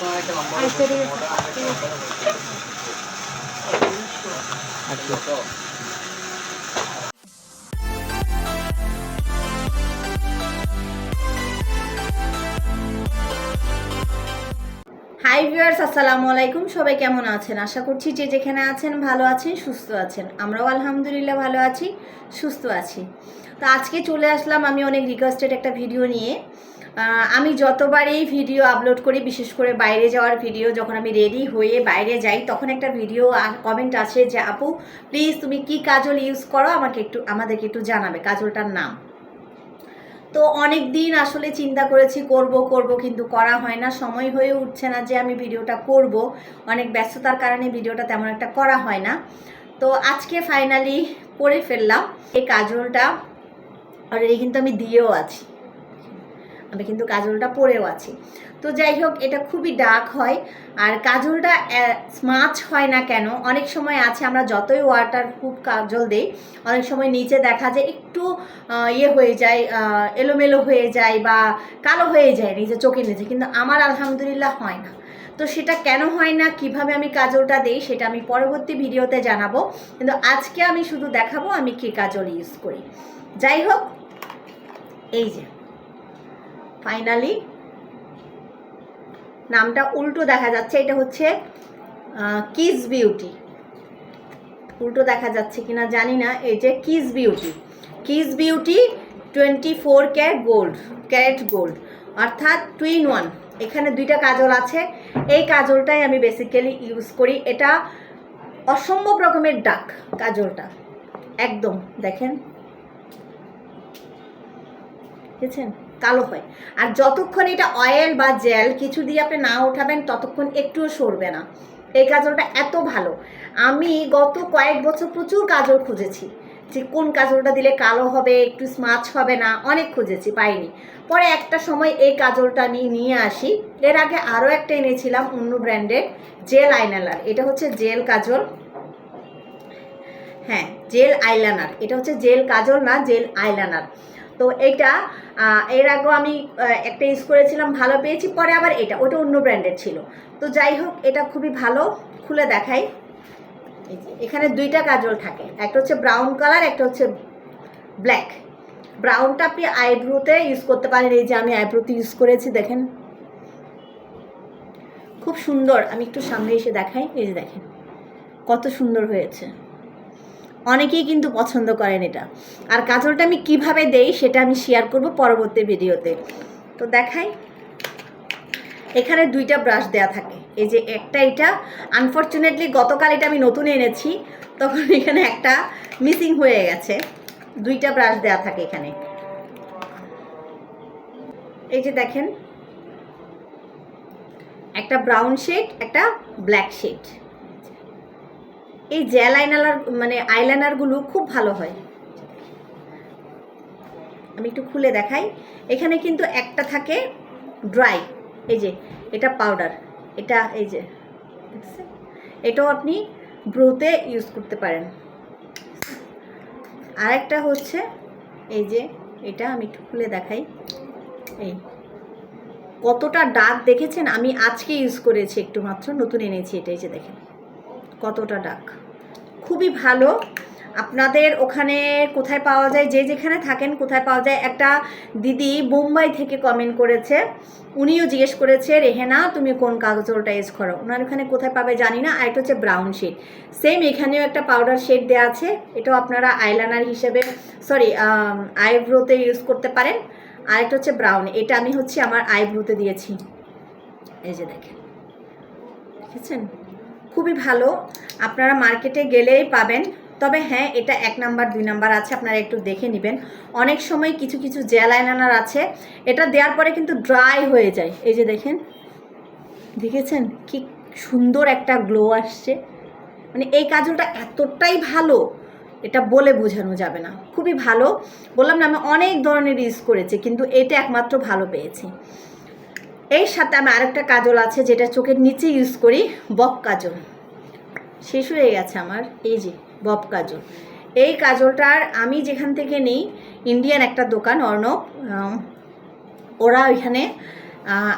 Hi viewers, আসসালামু আলাইকুম। সবাই কেমন আছেন? আশা করছি যে যেখানে আছেন ভালো আছেন, সুস্থ আছেন। আমরাও আলহামদুলিল্লাহ ভালো আছি, সুস্থ আছি। তো আজকে চলে আসলাম আমি অনেক রিকোয়েস্টেড একটা ভিডিও নিয়ে। আমি যতবারই ভিডিও আপলোড করি, বিশেষ করে বাইরে যাওয়ার ভিডিও যখন আমি রেডি হয়ে বাইরে যাই, তখন একটা ভিডিও কমেন্ট আসে যে, আপু প্লিজ তুমি কি কাজল ইউজ করো? আমাকে একটু, আমাদেরকে একটু জানাবে কাজলটার নাম। তো অনেক দিন আসলে চিন্তা করেছি, করব করব, কিন্তু করা হয় না। সময় হয়ে উঠছে না যে, আমি ভিডিওটা করব। অনেক ব্যস্ততার কারণে ভিডিওটা তেমন একটা করা হয় না। তো আজকে ফাইনালি করে ফেললাম। এই কাজলটা অলরেডি কিন্তু আমি দিয়েও আছি। আমি কিন্তু কাজলটা পরেও আছি। তো যাই হোক, এটা খুবই ডার্ক হয়। আর কাজলটা স্মাচ হয় না কেন, অনেক সময় আছে, আমরা যতই ওয়াটার প্রুফ কাজল দেই, অনেক সময় নিচে দেখা যায় একটু ইয়ে হয়ে যায় এলোমেলো হয়ে যায় বা কালো হয়ে যায় নিজে চোখের নিচে, কিন্তু আমার আলহামদুলিল্লাহ হয় না। তো সেটা কেন হয় না, কীভাবে আমি কাজলটা দেই, সেটা আমি পরবর্তী ভিডিওতে জানাব। কিন্তু আজকে আমি শুধু দেখাবো আমি কি কাজল ইউজ করি। যাই হোক, এই যে। ফাইনালি নামটা উল্টো দেখা যাচ্ছে, এটা হচ্ছে কিস বিউটি উল্টো দেখা যাচ্ছে কিনা জানি না, এই যে Kiss Beauty Kiss Beauty twenty four carat gold carat gold অর্থাৎ টুইন ওয়ান এখানে দুইটা কাজল আছে। এই কাজলটাই আমি বেসিক্যালি ইউজ করি। এটা অসম্ভব রকমের ডাক কাজলটা। একদম, দেখেন। বুঝেছেন কালো হয়। আর যতক্ষণ এটা অয়েল বা জেল কিছু দিয়ে আপনি না ওঠাবেন, ততক্ষণ একটুও সরবে না। এই কাজলটা এত ভালো। আমি গত কয়েক বছর প্রচুর কাজল খুঁজেছি। যে কোন কাজলটা দিলে কালো হবে, একটু স্মাচ হবে না, অনেক খুঁজেছি, পাইনি। পরে একটা সময় এই কাজলটা নিয়ে নিয়ে আসি। এর আগে আরও একটা এনেছিলাম অন্য ব্র্যান্ডের জেল আইনালার এটা হচ্ছে জেল কাজল হ্যাঁ জেল আইলানার এটা হচ্ছে জেল কাজল না জেল আইলানার তো এটা এর আগেও আমি একটা ইউজ করেছিলাম, ভালো পেয়েছি, পরে আবার এটা, ওটা অন্য ব্র্যান্ডের ছিল। তো যাই হোক, এটা খুবই ভালো, খুলে দেখাই। এখানে দুইটা কাজল থাকে, একটা হচ্ছে ব্রাউন কালার, একটা হচ্ছে ব্ল্যাক। ব্রাউনটা আপনি আইব্রোতে ইউজ করতে পারেন, এই যে আমি আইব্রোতে ইউজ করেছি, দেখেন। খুব সুন্দর, আমি একটু সামনে এসে দেখাই, এই যে দেখেন, কত সুন্দর হয়েছে। অনেকেই কিন্তু পছন্দ করেন এটা। আর কাজলটা আমি কীভাবে দেই সেটা আমি শেয়ার করব পরবর্তী ভিডিওতে। তো দেখাই। এখানে দুইটা ব্রাশ দেয়া থাকে। এই যে একটা এটা আনফর্চুনেটলি গতকাল এটা আমি নতুন এনেছি, তখন এখানে একটা মিসিং হয়ে গেছে। দুইটা ব্রাশ দেয়া থাকে এখানে। এই যে দেখেন। একটা ব্রাউন শেড একটা ব্ল্যাক শেড এই জেল আইনালার মানে আইলাইনারগুলো খুব ভালো হয়। আমি একটু খুলে দেখাই। এখানে কিন্তু একটা থাকে ড্রাই এই যে এটা পাউডার এটা এই যে এটাও আপনি ব্রোতে ইউজ করতে পারেন। আরেকটা হচ্ছে, এই যে এটা আমি একটু খুলে দেখাই। এই কতটা ডাক দেখেছেন? আমি আজকে ইউজ করেছি একটু মাত্র, নতুন এনেছি এটা, এই যে দেখেন। কতটা ডাক? খুবই ভালো। আপনাদের ওখানে কোথায় পাওয়া যায়, যে যেখানে থাকেন কোথায় পাওয়া যায়, একটা দিদি মুম্বাই থেকে কমেন্ট করেছে। উনিও জিজ্ঞেস করেছে, রেহেনা, তুমি কোন কাগজলটা ইউজ করো? ওনার ওখানে কোথায় পাবে জানি না, আর একটা হচ্ছে ব্রাউন শেড সেম এখানেও একটা পাউডার শেড দেওয়া আছে, এটাও আপনারা আইলাইনার হিসেবে সরি আইব্রোতে ইউজ করতে পারেন। আর একটা হচ্ছে ব্রাউন এটা আমি হচ্ছে আমার আইব্রোতে দিয়েছি। এই যে দেখেন, দেখেছেন? খুবই ভালো। আপনারা মার্কেটে গেলেই পাবেন। তবে হ্যাঁ এটা এক নাম্বার, দুই নাম্বার আছে, আপনারা একটু দেখে নেবেন। অনেক সময় কিছু কিছু জেল আইলাইনার আছে, এটা দেওয়ার পরে কিন্তু ড্রাই হয়ে যায়। এই যে দেখেন, দেখেছেন? কি সুন্দর একটা গ্লো আসছে। মানে এই কাজলটা এতটাই ভালো, এটা বলে বোঝানো যাবে না। খুবই ভালো। বললাম না, আমি অনেক ধরনের ইউজ করেছি, কিন্তু এটা একমাত্র ভালো পেয়েছি। এর সাথে আমি আরেকটা কাজল আছে, যেটা চোখের নিচে ইউজ করি বব কাজল। শেষ হয়ে গেছে আমার, এই যে বব কাজল। এই কাজলটার আমি যেখান থেকে নিই ইন্ডিয়ান একটা দোকান, অর্ণব ওরা ওইখানে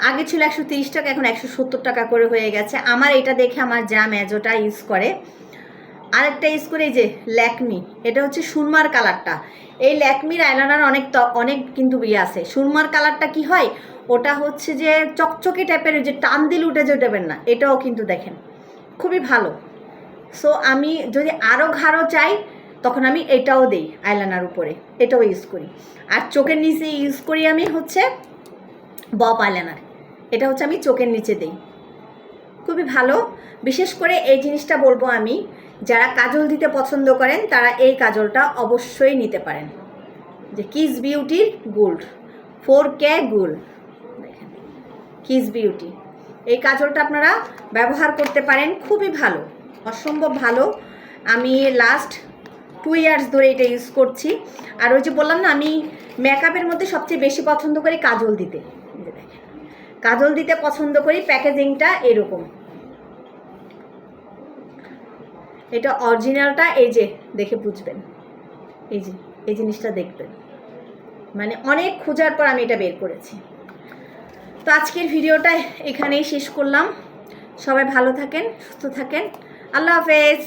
আগে ছিল একশো তিরিশ টাকা, এখন একশো সত্তর টাকা করে হয়ে গেছে। আমার এটা দেখে আমার যা ম্যাজোটা ইউজ করে। আরেকটা ইউজ করে, এই যে, ল্যাকমি। এটা হচ্ছে সুরমার কালারটা। এই ল্যাকমির আইলাইনার অনেক অনেক কিন্তু ইয়ে আছে। সুরমার কালারটা কি হয়? ওটা হচ্ছে যে চকচকে টাইপের যে টান দিল উঠে যে উঠাবেন না, এটাও কিন্তু দেখেন। খুবই ভালো। সো আমি যদি আরও ঘাড়ো চাই, তখন আমি এটাও দিই আইলাইনার উপরে, এটাও ইউজ করি। আর চোখের নিচে ইউজ করি আমি হচ্ছে বব আইলাইনার এটা হচ্ছে আমি চোখের নিচে দিই। খুবই ভালো। বিশেষ করে এই জিনিসটা বলব আমি, যারা কাজল দিতে পছন্দ করেন, তারা এই কাজলটা অবশ্যই নিতে পারেন। যে Kiss বিউটির gold four K gold Kiss Beauty. এই কাজলটা আপনারা ব্যবহার করতে পারেন, খুবই ভালো, অসম্ভব ভালো। আমি লাস্ট টু ইয়ার্স ধরে এটা ইউজ করছি। আর ওই যে বললাম না, আমি মেকআপের মধ্যে সবচেয়ে বেশি পছন্দ করি কাজল দিতে। কাজল দিতে পছন্দ করি, প্যাকেজিংটা এরকম। এটা অরিজিনালটা এই যে দেখে বুঝবেন। এই যে, এই জিনিসটা দেখবেন। মানে অনেক খোঁজার পর আমি এটা বের করেছি। তো আজকের ভিডিওটা এখানেই শেষ করলাম। সবাই ভালো থাকেন সুস্থ থাকেন। আল্লাহ হাফেজ।